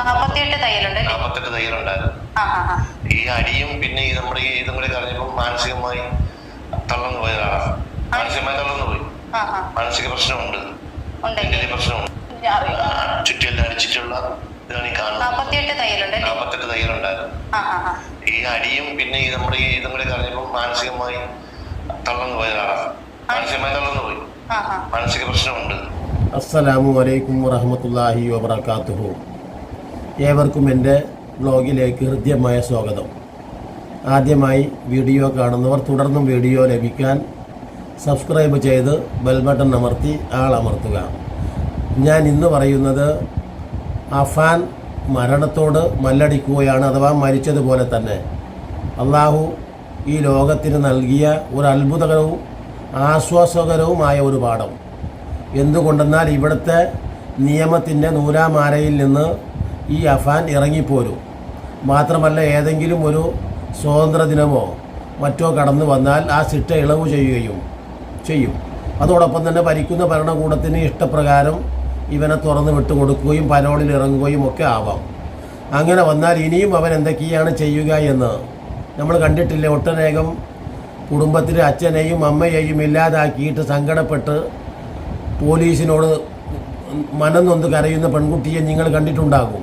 നാപ്പത്തിയെട്ട് തയ്യലുണ്ട് അല്ലേ? നാൽപ്പത്തെട്ട് തയ്യലുണ്ടായിരുന്നു. ഈ അടിയും പിന്നെ ഈ നമ്മുടെ ഈ ഇതും കൂടി കളഞ്ഞപ്പോ മാനസികമായി തളർന്നു പോയ ഒരാളാണ് മാനസികമായി തളർന്നു പോയി. ആ ആ. മാനസിക പ്രശ്നമുണ്ട്. മെന്റലി പ്രശ്നമുണ്ട്. ചുറ്റിയെല്ലാം അടിച്ചിട്ടുള്ള ഇതാണ് ഈ കാണുന്നത്. നാപ്പത്തെട്ട് തയ്യലുണ്ടായിരുന്നു. ഈ അടിയും പിന്നെ ഈ നമ്മുടെ ഈ ഇതും കൂടി കഴിഞ്ഞപ്പോൾ മാനസികമായി തളർന്നു പോയ ഒരാളാണ് മാനസികമായി തളർന്നു പോയി. ആ ആ. മാനസിക പ്രശ്നമുണ്ട്. അസ്സലാമു അലൈക്കും വറഹമത്തല്ലാഹി വബർക്കാത്തുഹു ഏവർക്കും എന്റെ ബ്ലോഗിലേക്ക് ഹൃദ്യമായ സ്വാഗതം. ആദ്യമായി വീഡിയോ കാണുന്നവർ തുടർന്നും വീഡിയോ ലഭിക്കാൻ സബ്സ്ക്രൈബ് ചെയ്ത് ബെൽ ബട്ടൺ അമർത്തി ആൾ അമർത്തുക ഞാൻ ഇന്ന് പറയുന്നത് അഫാൻ മരണത്തോട് മല്ലടിക്കുകയാണ് അഥവാ മരിച്ചതുപോലെ തന്നെ. അള്ളാഹു ഈ ലോകത്തിന് നൽകിയ ഒരു അത്ഭുതകരവും ആശ്വാസകരവുമായ ഒരു പാഠം. എന്തുകൊണ്ടെന്നാൽ ഇവിടുത്തെ നിയമത്തിന്റെ നൂലാമാലയിൽ നിന്ന് ഈ അഫാൻ ഇറങ്ങിപ്പോരും. മാത്രമല്ല ഏതെങ്കിലും ഒരു സ്വാതന്ത്ര്യ ദിനമോ മറ്റോ കടന്നു വന്നാൽ ആ സിട്ട ഇളവ് ചെയ്യുകയും ചെയ്യും. അതോടൊപ്പം തന്നെ ഭരിക്കുന്ന ഭരണകൂടത്തിന് ഇഷ്ടപ്രകാരം ഇവനെ തുറന്ന് വിട്ടുകൊടുക്കുകയും പരോളിൽ ഇറങ്ങുകയും ഒക്കെ ആവാം. അങ്ങനെ വന്നാൽ ഇനിയും അവൻ എന്തൊക്കെയാണ് ചെയ്യുക എന്ന് നമ്മൾ കണ്ടിട്ടില്ലേ? ഒട്ടനേകം കുടുംബത്തിലെ അച്ഛനെയും അമ്മയെയും ഇല്ലാതാക്കിയിട്ട് സങ്കടപ്പെട്ട് പോലീസിനോട് മനം നൊന്ന് കരയുന്ന പെൺകുട്ടിയെ നിങ്ങൾ കണ്ടിട്ടുണ്ടാകും.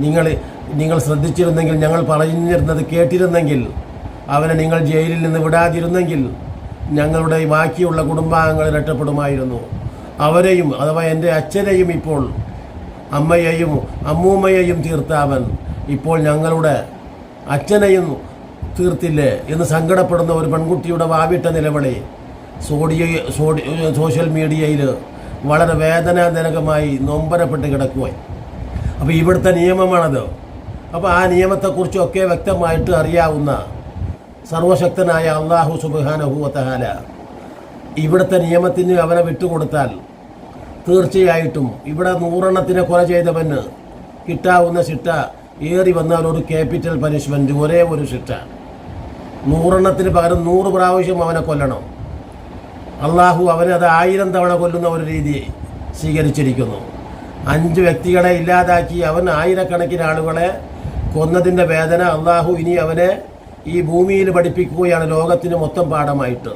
നിങ്ങൾ നിങ്ങൾ ശ്രദ്ധിച്ചിരുന്നെങ്കിൽ ഞങ്ങൾ പറഞ്ഞിരുന്നത് കേട്ടിരുന്നെങ്കിൽ അവനെ നിങ്ങൾ ജയിലിൽ നിന്ന് വിടാതിരുന്നെങ്കിൽ ഞങ്ങളുടെ ബാക്കിയുള്ള കുടുംബാംഗങ്ങൾ രക്ഷപ്പെടുമായിരുന്നു. അവരെയും അഥവാ എന്റെ അച്ഛനെയും ഇപ്പോൾ അമ്മയെയും അമ്മൂമ്മയെയും തീർത്ത അവൻ. ഇപ്പോൾ ഞങ്ങളുടെ അച്ഛനെയും തീർത്തില്ലേ എന്ന് സങ്കടപ്പെടുന്ന ഒരു പെൺകുട്ടിയുടെ വാവിട്ട നിലവിളി. സോഡിയ സോഡി സോഷ്യൽ മീഡിയയിൽ വളരെ വേദനാജനകമായി നൊമ്പരപ്പെട്ട് കിടക്കുകയായി അപ്പോൾ ഇവിടുത്തെ നിയമമാണത്. അപ്പോൾ ആ നിയമത്തെക്കുറിച്ചൊക്കെ വ്യക്തമായിട്ട് അറിയാവുന്ന സർവശക്തനായ അള്ളാഹു സുബാനഹുവത്തഹാല ഇവിടുത്തെ നിയമത്തിന് അവനെ വിട്ടുകൊടുത്താൽ തീർച്ചയായിട്ടും ഇവിടെ നൂറെണ്ണത്തിനെ കൊല ചെയ്തവന് കിട്ടാവുന്ന ശിക്ഷ ഏറി വന്നാൽ ഒരു ക്യാപിറ്റൽ പനിഷ്മെന്റ് ഒരേ ഒരു ശിക്ഷ. നൂറെണ്ണത്തിന് പകരം നൂറ് പ്രാവശ്യം അവനെ കൊല്ലണം. അള്ളാഹു അവനെ അത് ആയിരം തവണ കൊല്ലുന്ന ഒരു രീതി സ്വീകരിച്ചിരിക്കുന്നു. അഞ്ച് വ്യക്തികളെ ഇല്ലാതാക്കി അവൻ ആയിരക്കണക്കിന് ആളുകളെ കൊന്നതിന്റെ വേദന അള്ളാഹു ഇനി അവനെ ഈ ഭൂമിയിൽ പഠിപ്പിക്കുകയാണ് ലോകത്തിന് മൊത്തം പാഠമായിട്ട്.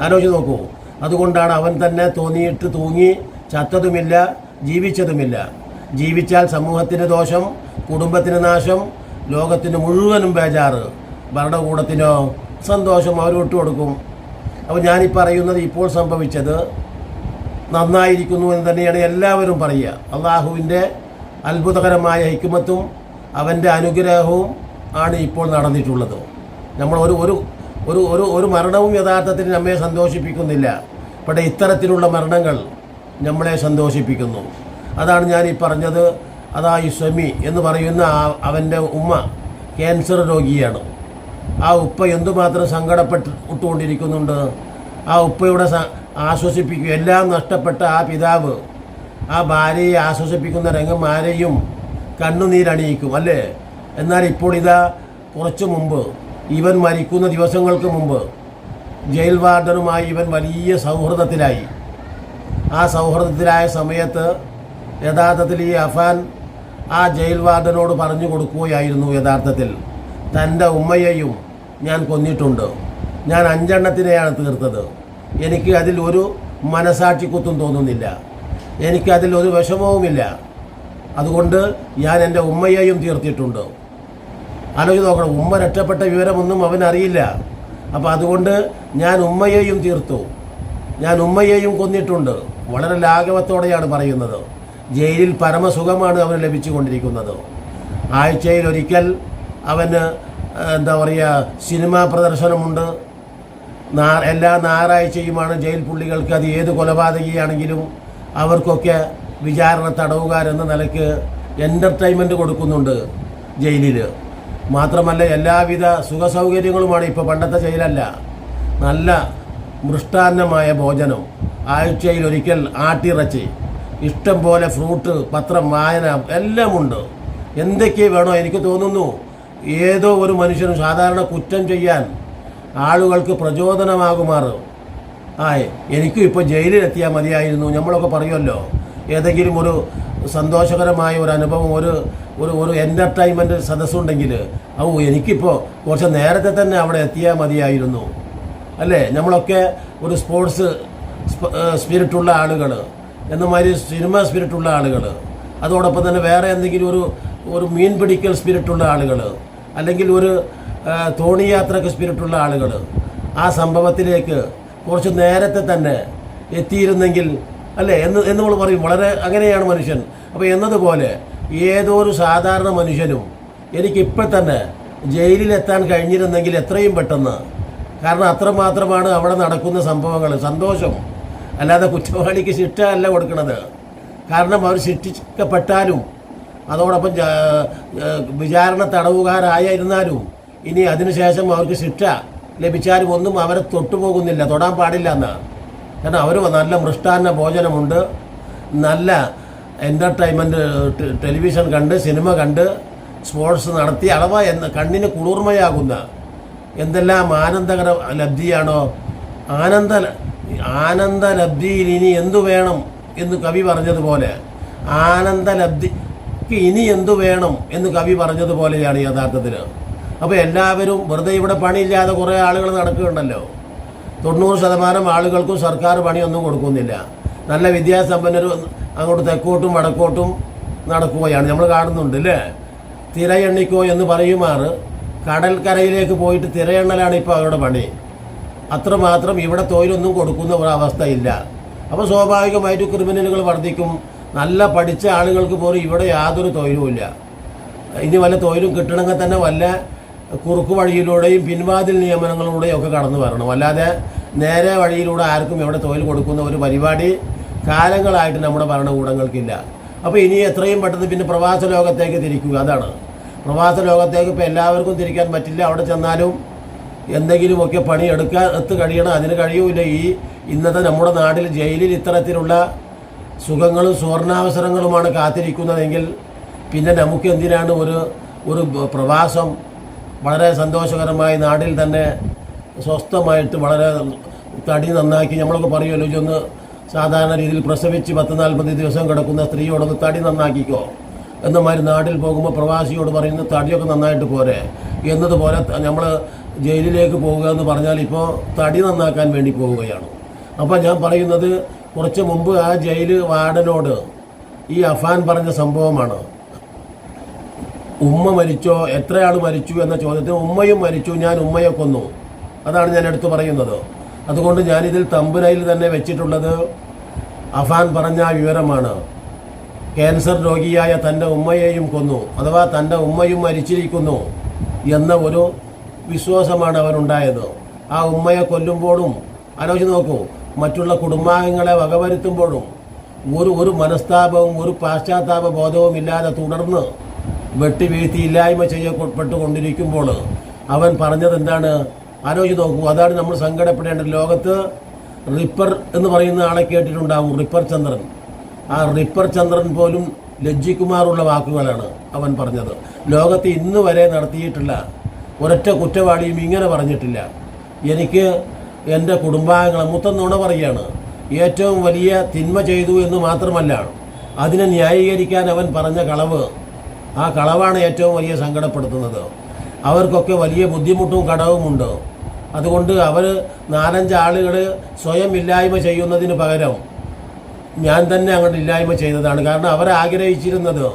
ആലോചിച്ച് നോക്കൂ. അതുകൊണ്ടാണ് അവൻ തന്നെ തോന്നിയിട്ട് തൂങ്ങി ചത്തതുമില്ല ജീവിച്ചതുമില്ല. ജീവിച്ചാൽ സമൂഹത്തിന് ദോഷം കുടുംബത്തിന് നാശം ലോകത്തിന് മുഴുവനും ബേജാറ്. ഭരണകൂടത്തിനോ സന്തോഷം അവർ വിട്ടുകൊടുക്കും അപ്പോൾ ഞാനീ പറയുന്നത് ഇപ്പോൾ സംഭവിച്ചത് നന്നായിരിക്കുന്നു എന്ന് തന്നെയാണ് എല്ലാവരും പറയുക. അള്ളാഹുവിന്റെ അത്ഭുതകരമായ ഹിക്കുമത്തും അവന്റെ അനുഗ്രഹവും ആണ് ഇപ്പോൾ നടന്നിട്ടുള്ളത്. നമ്മൾ ഒരു ഒരു ഒരു ഒരു ഒരു മരണവും യഥാർത്ഥത്തിൽ നമ്മെ സന്തോഷിപ്പിക്കുന്നില്ല. പക്ഷേ ഇത്തരത്തിലുള്ള മരണങ്ങൾ നമ്മളെ സന്തോഷിപ്പിക്കുന്നു. അതാണ് ഞാൻ ഈ പറഞ്ഞത്. അതാ ഈ സ്വമി എന്ന് പറയുന്ന അവന്റെ ഉമ്മ ക്യാൻസർ രോഗിയാണ്. ആ ഉപ്പ എന്തുമാത്രം സങ്കടപ്പെട്ട് ഇട്ടുകൊണ്ടിരിക്കുന്നുണ്ട് ആ ഉപ്പയുടെ ആശ്വസിപ്പിക്കുക എല്ലാം നഷ്ടപ്പെട്ട ആ പിതാവ് ആ ഭാര്യയെ ആശ്വസിപ്പിക്കുന്ന രംഗം ആരെയും കണ്ണുനീരണിയിക്കും അല്ലേ? എന്നാൽ ഇപ്പോൾ ഇതാ കുറച്ചു മുമ്പ് ഇവൻ മരിക്കുന്ന ദിവസങ്ങൾക്ക് മുമ്പ് ജയിൽ വാർഡനുമായി ഇവൻ വലിയ സൗഹൃദത്തിലായി. ആ സൗഹൃദത്തിലായ സമയത്ത് യഥാർത്ഥത്തിൽ ഈ അഫാൻ ആ ജയിൽ വാർഡനോട് പറഞ്ഞു കൊടുക്കുകയായിരുന്നു യഥാർത്ഥത്തിൽ. തന്റെ ഉമ്മയെയും ഞാൻ കൊന്നിട്ടുണ്ട്. ഞാൻ അഞ്ചെണ്ണത്തിനെയാണ് തീർത്തത്. എനിക്ക് അതിൽ ഒരു മനസാക്ഷിക്കുത്തും തോന്നുന്നില്ല. എനിക്കതിൽ ഒരു വിഷമവുമില്ല. അതുകൊണ്ട് ഞാൻ എന്റെ ഉമ്മയെയും തീർത്തിട്ടുണ്ട്. ആലോചിച്ച് നോക്കണം. ഉമ്മ രക്ഷപ്പെട്ട വിവരമൊന്നും അവൻ അറിയില്ല. അപ്പോൾ അതുകൊണ്ട് ഞാൻ ഉമ്മയെയും തീർത്തു. ഞാൻ ഉമ്മയെയും കൊന്നിട്ടുണ്ട്. വളരെ ലാഘവത്തോടെയാണ് പറയുന്നത്. ജയിലിൽ പരമസുഖമാണ് അവന് ലഭിച്ചുകൊണ്ടിരിക്കുന്നത്. ആഴ്ചയിൽ ഒരിക്കൽ അവന് എന്താ പറയുക സിനിമാ പ്രദർശനമുണ്ട്. എല്ലാ ഞായറാഴ്ചയുമാണ് ജയിൽ പുള്ളികൾക്ക് അത് ഏത് കൊലപാതകയാണെങ്കിലും അവർക്കൊക്കെ വിചാരണ തടവുകാരെന്ന നിലയ്ക്ക് എന്റർടൈൻമെന്റ് കൊടുക്കുന്നുണ്ട് ജയിലിൽ മാത്രമല്ല എല്ലാവിധ സുഖ സൗകര്യങ്ങളുമാണ് ഇപ്പോൾ പണ്ടത്തെ ജയിലല്ല. നല്ല മൃഷ്ടാന്നമായ ഭോജനം ആഴ്ചയിൽ ഒരിക്കൽ ആട്ടിറച്ചി ഇഷ്ടം പോലെ ഫ്രൂട്ട് പത്രം വായന എല്ലാമുണ്ട്. എന്തൊക്കെ വേണോ എനിക്ക് തോന്നുന്നു. ഏതോ ഒരു മനുഷ്യനും സാധാരണ കുറ്റം ചെയ്യാൻ ആളുകൾക്ക് പ്രചോദനമാകുമാറ്. ആയ് എനിക്കും ഇപ്പോൾ ജയിലിലെത്തിയാൽ മതിയായിരുന്നു. നമ്മളൊക്കെ പറയുമല്ലോ ഏതെങ്കിലും ഒരു സന്തോഷകരമായ ഒരു അനുഭവം ഒരു ഒരു ഒരു എന്റർടൈൻമെന്റ് സദസ്സുണ്ടെങ്കിൽ ഔ എനിക്കിപ്പോൾ കുറച്ച് നേരത്തെ തന്നെ അവിടെ എത്തിയാൽ മതിയായിരുന്നു. അല്ലേ? നമ്മളൊക്കെ ഒരു സ്പോർട്സ് സ്പിരിറ്റുള്ള ആളുകൾ എന്നമാതിരി സിനിമ സ്പിരിറ്റുള്ള ആളുകൾ അതോടൊപ്പം തന്നെ വേറെ എന്തെങ്കിലും ഒരു ഒരു മീൻ പിടിക്കൽ സ്പിരിറ്റുള്ള ആളുകൾ അല്ലെങ്കിൽ ഒരു ആ, തോണിയാത്രക്ക് സ്പിരിറ്റുള്ള ആളുകൾ ആ സംഭവത്തിലേക്ക് കുറച്ച് നേരത്തെ തന്നെ എത്തിയിരുന്നെങ്കിൽ അല്ലേ? എന്ന് എന്ന് നമ്മൾ പറയും. വളരെ അങ്ങനെയാണ് മനുഷ്യൻ. അപ്പോൾ എന്നതുപോലെ ഏതൊരു സാധാരണ മനുഷ്യനും എനിക്കിപ്പോൾ തന്നെ ജയിലിലെത്താൻ കഴിഞ്ഞിരുന്നെങ്കിൽ എത്രയും പെട്ടെന്ന്. കാരണം അത്രമാത്രമാണ് അവിടെ നടക്കുന്ന സംഭവങ്ങൾ. സന്തോഷം. അല്ലാതെ കുറ്റവാളിക്ക് ശിക്ഷ അല്ല കൊടുക്കുന്നത് കാരണം അവർ ശിക്ഷിക്കപ്പെട്ടാലും അതോടൊപ്പം വിചാരണ തടവുകാരായിരുന്നാലും ഇനി അതിനുശേഷം അവർക്ക് ശിക്ഷ ലഭിച്ചാലും ഒന്നും അവരെ തൊട്ടുപോകുന്നില്ല തൊടാൻ പാടില്ല എന്നാണ് കാരണം അവർ നല്ല മൃഷ്ടാന്ന ഭോജനമുണ്ട് നല്ല എന്റർടൈൻമെന്റ് ടെലിവിഷൻ കണ്ട് സിനിമ കണ്ട് സ്പോർട്സ് നടത്തി അഥവാ എന്ന കണ്ണിന് കുളിർമയാകുന്ന എന്തെല്ലാം ആനന്ദകര ലബ്ധിയാണോ ആനന്ദ ആനന്ദ ലബ്ധിയിൽ ഇനി എന്തു വേണം എന്ന് കവി പറഞ്ഞതുപോലെ ആനന്ദ ലബ്ധിക്ക് ഇനി എന്തു വേണം എന്ന് കവി പറഞ്ഞതുപോലെയാണ് യഥാർത്ഥത്തിൽ അപ്പോൾ എല്ലാവരും വെറുതെ ഇവിടെ പണിയില്ലാതെ കുറേ ആളുകൾ നടക്കുകയുണ്ടല്ലോ. തൊണ്ണൂറ് ശതമാനം ആളുകൾക്കും സർക്കാർ പണിയൊന്നും കൊടുക്കുന്നില്ല. നല്ല വിദ്യാസമ്പന്നരും അങ്ങോട്ട് തെക്കോട്ടും വടക്കോട്ടും നടക്കുകയാണ്. നമ്മൾ കാണുന്നുണ്ട് അല്ലേ തിരയെണ്ണിക്കോ എന്ന് പറയുമാർ കടൽക്കരയിലേക്ക് പോയിട്ട് തിരയെണ്ണലാണ് ഇപ്പോൾ അവരുടെ പണി. അത്രമാത്രം ഇവിടെ തൊഴിലൊന്നും കൊടുക്കുന്ന ഒരവസ്ഥയില്ല അപ്പോൾ സ്വാഭാവികമായിട്ട് ക്രിമിനലുകൾ വർദ്ധിക്കും. നല്ല പഠിച്ച ആളുകൾക്ക് പോലും ഇവിടെ യാതൊരു തൊഴിലുമില്ല ഇനി വല്ല തൊഴിലും കിട്ടണമെങ്കിൽ തന്നെ വല്ല കുറുക്ക് വഴിയിലൂടെയും പിൻവാതിൽ നിയമനങ്ങളിലൂടെയും ഒക്കെ കടന്നു വരണം. അല്ലാതെ നേരെ വഴിയിലൂടെ ആർക്കും എവിടെ തൊഴിൽ കൊടുക്കുന്ന ഒരു പരിപാടി കാലങ്ങളായിട്ട് നമ്മുടെ ഭരണകൂടങ്ങൾക്കില്ല. അപ്പോൾ ഇനി എത്രയും പെട്ടെന്ന് പിന്നെ പ്രവാസ ലോകത്തേക്ക് തിരിക്കുക. അതാണ്. പ്രവാസ ലോകത്തേക്ക് ഇപ്പോൾ എല്ലാവർക്കും തിരിക്കാൻ പറ്റില്ല. അവിടെ ചെന്നാലും എന്തെങ്കിലുമൊക്കെ പണിയെടുക്കാൻ എത്ത് കഴിയണം. അതിന് കഴിയൂല. ഈ ഇന്നത്തെ നമ്മുടെ നാട്ടിൽ ജയിലിൽ ഇത്തരത്തിലുള്ള സുഖങ്ങളും സുവർണാവസരങ്ങളുമാണ് കാത്തിരിക്കുന്നതെങ്കിൽ പിന്നെ നമുക്ക് എന്തിനാണ് ഒരു ഒരു പ്രവാസം വളരെ സന്തോഷകരമായി നാടിൽ തന്നെ സ്വസ്ഥമായിട്ട് വളരെ തടി നന്നാക്കി നമ്മളൊക്കെ പറയുമല്ലോ ഇതൊന്ന് സാധാരണ രീതിയിൽ പ്രസവിച്ച് പത്ത് നാൽപ്പത് ദിവസം കിടക്കുന്ന സ്ത്രീയോടൊന്ന് തടി നന്നാക്കിക്കോ. എന്നമാതിരി നാട്ടിൽ പോകുമ്പോൾ പ്രവാസിയോട് പറയുന്ന തടിയൊക്കെ നന്നായിട്ട് പോരെ. എന്നതുപോലെ നമ്മൾ ജയിലിലേക്ക് പോവുക എന്ന് പറഞ്ഞാൽ ഇപ്പോൾ തടി നന്നാക്കാൻ വേണ്ടി പോവുകയാണ്. അപ്പോൾ ഞാൻ പറയുന്നത് കുറച്ച് മുമ്പ് ആ ജയിൽ വാർഡനോട് ഈ അഫാൻ പറഞ്ഞ സംഭവമാണ്. ഉമ്മ മരിച്ചോ എത്രയാൾ മരിച്ചു എന്ന ചോദ്യത്തിന് ഉമ്മയും മരിച്ചു ഞാൻ ഉമ്മയെ കൊന്നു. അതാണ് ഞാൻ എടുത്തു പറയുന്നത്. അതുകൊണ്ട് ഞാനിതിൽ തമ്പുരയിൽ തന്നെ വെച്ചിട്ടുള്ളത് അഫാൻ പറഞ്ഞ വിവരമാണ്. ക്യാൻസർ രോഗിയായ തന്റെ ഉമ്മയെയും കൊന്നു അഥവാ തന്റെ ഉമ്മയും മരിച്ചിരിക്കുന്നു എന്ന ഒരു വിശ്വാസമാണ് അവനുണ്ടായത്. ആ ഉമ്മയെ കൊല്ലുമ്പോഴും ആലോചിച്ച് നോക്കൂ മറ്റുള്ള കുടുംബാംഗങ്ങളെ വകവരുത്തുമ്പോഴും ഒരു ഒരു മനസ്താപവും ഒരു പാശ്ചാത്താപ ബോധവും ഇല്ലാതെ തുടർന്ന് വെട്ടി വീഴ്ത്തി ഇല്ലായ്മ ചെയ്യപ്പെട്ടുകൊണ്ടിരിക്കുമ്പോൾ അവൻ പറഞ്ഞത് എന്താണ്? ആലോചിച്ച് നോക്കൂ അതാണ് നമ്മൾ സങ്കടപ്പെടേണ്ടത്. ലോകത്ത് റിപ്പർ എന്ന് പറയുന്ന ആളെ കേട്ടിട്ടുണ്ടാവും റിപ്പർ ചന്ദ്രൻ. ആ റിപ്പർ ചന്ദ്രൻ പോലും ലജ്ജിക്കുമാറുള്ള വാക്കുകളാണ് അവൻ പറഞ്ഞത്. ലോകത്ത് ഇന്ന് വരെ നടത്തിയിട്ടുള്ള ഒരൊറ്റ കുറ്റവാളിയും ഇങ്ങനെ പറഞ്ഞിട്ടില്ല. എനിക്ക് എന്റെ കുടുംബാംഗങ്ങളെ മുത്തം നുണ പറയുകയാണ് ഏറ്റവും വലിയ തിന്മ ചെയ്തു എന്ന് മാത്രമല്ല അതിനെ ന്യായീകരിക്കാൻ അവൻ പറഞ്ഞ കളവ് ആ കളവാണ് ഏറ്റവും വലിയ സങ്കടപ്പെടുത്തുന്നത്. അവർക്കൊക്കെ വലിയ ബുദ്ധിമുട്ടും കടവുമുണ്ട് അതുകൊണ്ട് അവർ നാലഞ്ച് ആളുകൾ സ്വയം ഇല്ലായ്മ ചെയ്യുന്നതിന് പകരം ഞാൻ തന്നെ അങ്ങോട്ട് ഇല്ലായ്മ ചെയ്തതാണ്. കാരണം അവർ ആഗ്രഹിച്ചിരുന്നത്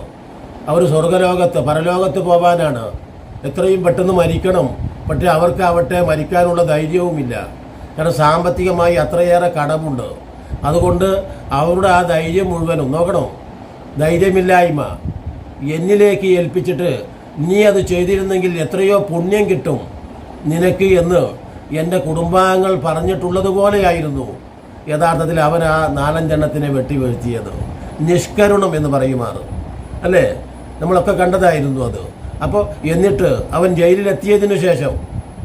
അവർ സ്വർഗലോകത്ത് പരലോകത്ത് പോകാനാണ് എത്രയും പെട്ടെന്ന് മരിക്കണം. പക്ഷേ അവർക്കാവട്ടെ മരിക്കാനുള്ള ധൈര്യവുമില്ല. കാരണം സാമ്പത്തികമായി അത്രയേറെ കടമുണ്ട്. അതുകൊണ്ട് അവരുടെ ആ ധൈര്യം മുഴുവനും നോക്കണം? ധൈര്യമില്ലായ്മ. എന്നിലേക്ക് ഏൽപ്പിച്ചിട്ട് നീ അത് ചെയ്തിരുന്നെങ്കിൽ എത്രയോ പുണ്യം കിട്ടും നിനക്ക് എന്ന് എന്റെ കുടുംബാംഗങ്ങൾ പറഞ്ഞിട്ടുള്ളതുപോലെയായിരുന്നു. യഥാർത്ഥത്തിൽ അവൻ ആ നാലഞ്ചെണ്ണത്തിനെ വെട്ടിവീഴ്ത്തിയത് നിഷ്കരുണം എന്ന് പറയുമാറ്. അല്ലേ? നമ്മളൊക്കെ കണ്ടതായിരുന്നു അത്. അപ്പോൾ എന്നിട്ട് അവൻ ജയിലിലെത്തിയതിനു ശേഷം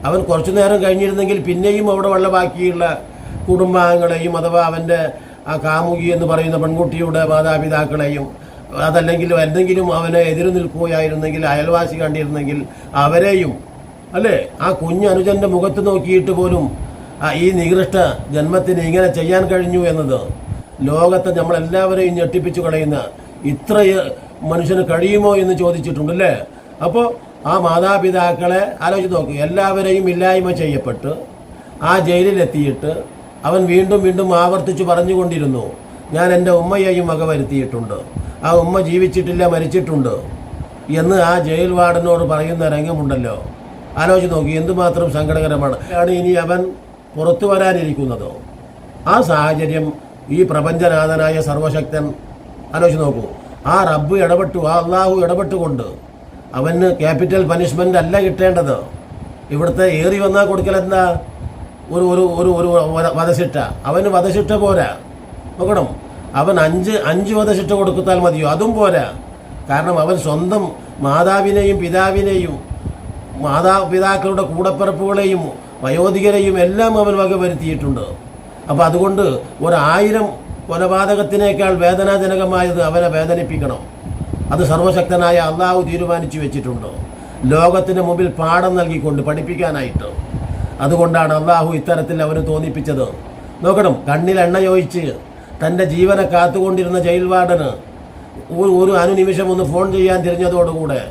അവൻ കുറച്ചു നേരം കഴിഞ്ഞിരുന്നെങ്കിൽ പിന്നെയും അവിടെ ഉള്ള ബാക്കിയുള്ള കുടുംബാംഗങ്ങളെയും അഥവാ അവന്റെ ആ കാമുകി എന്ന് പറയുന്ന പെൺകുട്ടിയുടെ മാതാപിതാക്കളെയും അതല്ലെങ്കിൽ എന്തെങ്കിലും അവനെ എതിര് നിൽക്കുകയായിരുന്നെങ്കിൽ അയൽവാസി കണ്ടിരുന്നെങ്കിൽ അവരെയും അല്ലേ? ആ കുഞ്ഞു അനുജന്റെ മുഖത്ത് നോക്കിയിട്ട് പോലും ഈ നികൃഷ്ട ജന്മത്തിന് ഇങ്ങനെ ചെയ്യാൻ കഴിഞ്ഞു എന്നത് ലോകത്തെ നമ്മളെല്ലാവരെയും ഞെട്ടിപ്പിച്ചു കളയുന്ന ഇത്ര മനുഷ്യന് കഴിയുമോ എന്ന് ചോദിച്ചിട്ടുണ്ട് അല്ലേ? അപ്പോൾ ആ മാതാപിതാക്കളെ ആലോചിച്ച് നോക്കും. എല്ലാവരെയും ഇല്ലായ്മ ചെയ്യപ്പെട്ട് ആ ജയിലിലെത്തിയിട്ട് അവൻ വീണ്ടും വീണ്ടും ആവർത്തിച്ച് പറഞ്ഞുകൊണ്ടിരുന്നു. ഞാൻ എന്റെ ഉമ്മയെയും വക വരുത്തിയിട്ടുണ്ട് ആ ഉമ്മ ജീവിച്ചിട്ടില്ല മരിച്ചിട്ടുണ്ട് എന്ന് ആ ജയിൽ വാർഡനോട് പറയുന്ന രംഗമുണ്ടല്ലോ. ആലോചിച്ച് നോക്കി എന്തുമാത്രം സങ്കടകരമാണ്. ആണ് ഇനി അവൻ പുറത്തു വരാനിരിക്കുന്നത്. ആ സാഹചര്യം ഈ പ്രപഞ്ചനാഥനായ സർവശക്തൻ ആലോചിച്ച് നോക്കൂ ആ റബ്ബ് ഇടപെട്ടു ആ അള്ളാഹു ഇടപെട്ടുകൊണ്ട് അവന് ക്യാപിറ്റൽ പനിഷ്മെന്റ് അല്ല കിട്ടേണ്ടത്. ഇവിടുത്തെ ഏറി വന്നാൽ കൊടുക്കൽ എന്താ? ഒരു ഒരു ഒരു ഒരു വധ- വധശിക്ഷ. അവന് വധശിക്ഷ പോരാ. നോക്കണം. അവൻ അഞ്ച് അഞ്ച് വധശിക്ഷ കൊടുക്കത്താൽ മതിയോ? അതും പോരാ. കാരണം അവൻ സ്വന്തം മാതാവിനെയും പിതാവിനെയും മാതാപിതാക്കളുടെ കൂടപ്പിറപ്പുകളെയും വയോധികരെയും എല്ലാം അവൻ വക വരുത്തിയിട്ടുണ്ട് അപ്പോൾ അതുകൊണ്ട് ഒരായിരം കൊലപാതകത്തിനേക്കാൾ വേദനാജനകമായത് അവനെ വേദനിപ്പിക്കണം. അത് സർവശക്തനായ അള്ളാഹു തീരുമാനിച്ചു വെച്ചിട്ടുണ്ട്. ലോകത്തിന് മുമ്പിൽ പാഠം നൽകിക്കൊണ്ട് പഠിപ്പിക്കാനായിട്ട്. അതുകൊണ്ടാണ് അള്ളാഹു ഇത്തരത്തിൽ അവന് തോന്നിപ്പിച്ചത്. നോക്കണം കണ്ണിൽ എണ്ണ ചോദിച്ച് തന്റെ ജീവനെ കാത്തുകൊണ്ടിരുന്ന ജയിൽ വാർഡന് ഒരു അനുനിമിഷം ഒന്ന് ഫോൺ ചെയ്യാൻ തിരിഞ്ഞതോടുകൂടെ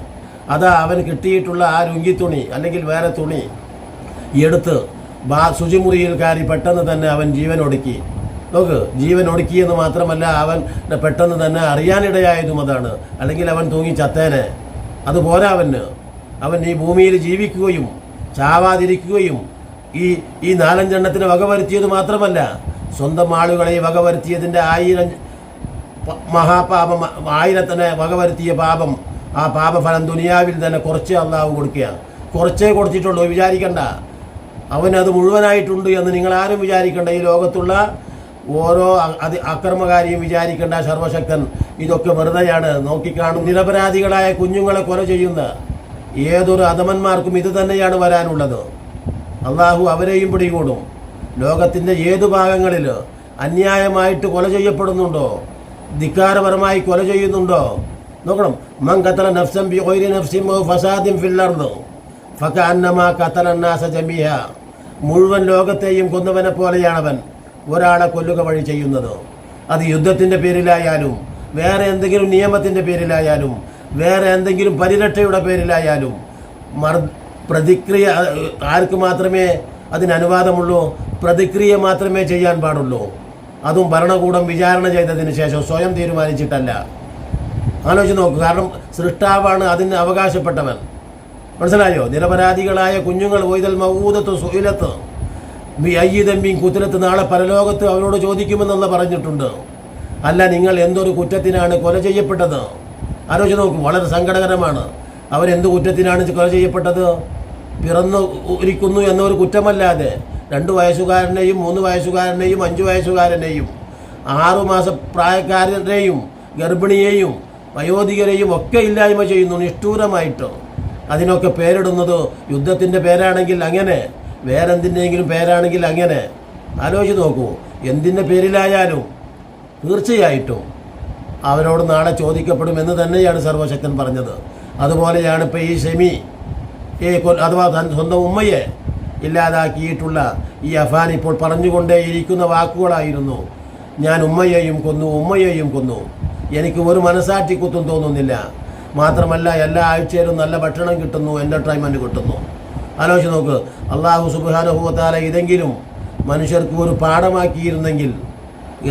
അതാ അവൻ കിട്ടിയിട്ടുള്ള ആ തുണി അല്ലെങ്കിൽ വേറെ തുണി എടുത്ത് ബാ ശുചിമുറിയിൽ കയറി പെട്ടെന്ന് തന്നെ അവൻ ജീവൻ ഒടുക്കി. നോക്ക് ജീവൻ ഒടുക്കിയെന്ന് മാത്രമല്ല അവൻ പെട്ടെന്ന് തന്നെ അറിയാനിടയായതും അതാണ്. അല്ലെങ്കിൽ അവൻ തൂങ്ങി ചത്തേനെ. അതുപോലെ അവന്. അവൻ ഈ ഭൂമിയിൽ ജീവിക്കുകയും ചാവാതിരിക്കുകയും ഈ ഈ നാലഞ്ചെണ്ണത്തിന് വകവരുത്തിയത് മാത്രമല്ല. സ്വന്തം ആളുകളെ വകവരുത്തിയതിന്റെ ആയിരം മഹാപാപം ആയിരത്തിനെ വകവരുത്തിയ പാപം ആ പാപഫലം ദുനിയാവിൽ തന്നെ കുറച്ചേ അള്ളാഹു കൊടുക്കുകയാണ് കുറച്ചേ കൊടുത്തിട്ടുള്ളൂ വിചാരിക്കണ്ട. അവനത് മുഴുവനായിട്ടുണ്ട് എന്ന് നിങ്ങൾ ആരും വിചാരിക്കണ്ട. ഈ ലോകത്തുള്ള ഓരോ അത് അക്രമകാരിയും വിചാരിക്കേണ്ട സർവശക്തൻ. ഇതൊക്കെ വെറുതെയാണ്. നോക്കിക്കാണും. നിരപരാധികളായ കുഞ്ഞുങ്ങളെ കൊല ചെയ്യുന്ന ഏതൊരു അധമന്മാർക്കും ഇത് തന്നെയാണ് വരാനുള്ളത്. അള്ളാഹു അവരെയും പിടികൂടും. ലോകത്തിന്റെ ഏതു ഭാഗങ്ങളിൽ അന്യായമായിട്ട് കൊല ചെയ്യപ്പെടുന്നുണ്ടോ? ധിക്കാരപരമായി കൊല ചെയ്യുന്നുണ്ടോ? നോക്കണം. മൻ കത്തല നഫ്സം ബി ഗൈരി നഫ്സിം ഫസാദിം ഫില്ലർന്നു ഫിൽ അന്നമാ കത്തല അന്നാസ ജമീഅ മുഴുവൻ ലോകത്തെയും കൊന്നവനെ പോലെയാണവൻ ഒരാളെ കൊല്ലുക വഴി ചെയ്യുന്നത്. അത് യുദ്ധത്തിന്റെ പേരിലായാലും വേറെ എന്തെങ്കിലും നിയമത്തിന്റെ പേരിലായാലും വേറെ എന്തെങ്കിലും പരിരക്ഷയുടെ പേരിലായാലും മർ പ്രതിക്രിയ ആർക്ക് മാത്രമേ അതിന് അനുവാദമുള്ളൂ പ്രതിക്രിയ മാത്രമേ ചെയ്യാൻ പാടുള്ളൂ. അതും ഭരണകൂടം വിചാരണ ചെയ്തതിന് ശേഷം സ്വയം തീരുമാനിച്ചിട്ടല്ല. ആലോചിച്ച് നോക്കൂ കാരണം സൃഷ്ടാവാണ് അതിന് അവകാശപ്പെട്ടവൻ. മനസ്സിലായോ? നിരപരാധികളായ കുഞ്ഞുങ്ങൾ ഒയ്തൽ മൗദത്ത് സുയിലത്ത് അയ്യതമ്പിയും കുത്തിലത്ത് നാളെ പരലോകത്ത് അവരോട് ചോദിക്കുമെന്നുള്ള പറഞ്ഞിട്ടുണ്ട്. അല്ല നിങ്ങൾ എന്തൊരു കുറ്റത്തിനാണ് കൊല ചെയ്യപ്പെട്ടത്? ആലോചിച്ച് നോക്കും വളരെ സങ്കടകരമാണ്. അവരെന്ത് കുറ്റത്തിനാണ് കൊല ചെയ്യപ്പെട്ടത്? പിറന്നു ഇരിക്കുന്നു എന്നൊരു കുറ്റമല്ലാതെ രണ്ട് വയസ്സുകാരനെയും മൂന്ന് വയസ്സുകാരനെയും അഞ്ച് വയസ്സുകാരനെയും ആറുമാസ പ്രായക്കാരനെയും ഗർഭിണിയെയും വയോധികരെയും ഒക്കെ ഇല്ലായ്മ ചെയ്യുന്നു നിഷ്ഠൂരമായിട്ട്. അതിനൊക്കെ പേരിടുന്നത് യുദ്ധത്തിന്റെ പേരാണെങ്കിൽ അങ്ങനെ വേറെന്തിന്റെയെങ്കിലും പേരാണെങ്കിൽ അങ്ങനെ. ആലോചിച്ച് നോക്കൂ എന്തിന്റെ പേരിലായാലും തീർച്ചയായിട്ടും അവരോട് നാളെ ചോദിക്കപ്പെടുമെന്ന് തന്നെയാണ് സർവശക്തൻ പറഞ്ഞത്. അതുപോലെയാണ് ഇപ്പോൾ ഈ കൊ- അഥവാ തൻ സ്വന്തം ഉമ്മയെ ഇല്ലാതാക്കിയിട്ടുള്ള ഈ അഫാൻ ഇപ്പോൾ പറഞ്ഞുകൊണ്ടേയിരിക്കുന്ന വാക്കുകളായിരുന്നു. ഞാൻ ഉമ്മയെയും കൊന്നു ഉമ്മയെയും കൊന്നു. എനിക്ക് ഒരു മനസാക്ഷി കുത്തും തോന്നുന്നില്ല. മാത്രമല്ല എല്ലാ ആഴ്ചയിലും നല്ല ഭക്ഷണം കിട്ടുന്നു എന്റർടൈൻമെന്റ് കിട്ടുന്നു. ആലോചിച്ച് നോക്ക് അള്ളാഹു സുബാനുഭവത്താല ഇതെങ്കിലും മനുഷ്യർക്ക് ഒരു പാഠമാക്കിയിരുന്നെങ്കിൽ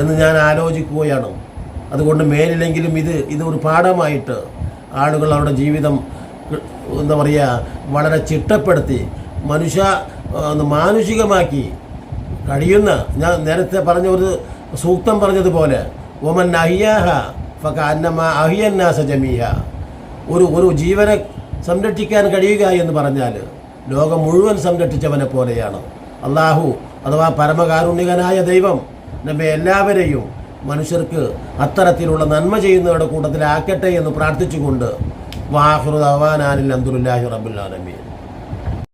എന്ന് ഞാൻ ആലോചിക്കുകയാണ്. അതുകൊണ്ട് മേലിലെങ്കിലും ഇത് ഇത് ഒരു പാഠമായിട്ട് ആളുകൾ അവരുടെ ജീവിതം എന്താ പറയുക വളരെ ചിട്ടപ്പെടുത്തി മനുഷ്യ മാനുഷികമാക്കി കഴിയുന്ന ഞാൻ നേരത്തെ പറഞ്ഞ ഒരു സൂക്തം പറഞ്ഞതുപോലെ ഒമൻ അഹിയാഹ ഫക അന്നമ അഹിയന്നാസ ജമീഹ. ഒരു ഒരു ജീവനെ സംരക്ഷിക്കാൻ കഴിയുക എന്ന് പറഞ്ഞാൽ ലോകം മുഴുവൻ സംരക്ഷിച്ചവനെ പോലെയാണ്. അള്ളാഹു അഥവാ പരമകാരുണ്യകനായ ദൈവം നമ്മെ എല്ലാവരെയും മനുഷ്യർക്ക് അത്തരത്തിലുള്ള നന്മ ചെയ്യുന്നവരുടെ കൂട്ടത്തിലാക്കട്ടെ എന്ന് പ്രാർത്ഥിച്ചുകൊണ്ട് വാഹുർ അവാനാനിൽ അബ്ദുല്ലാഹി റബുല്ലാലമീൻ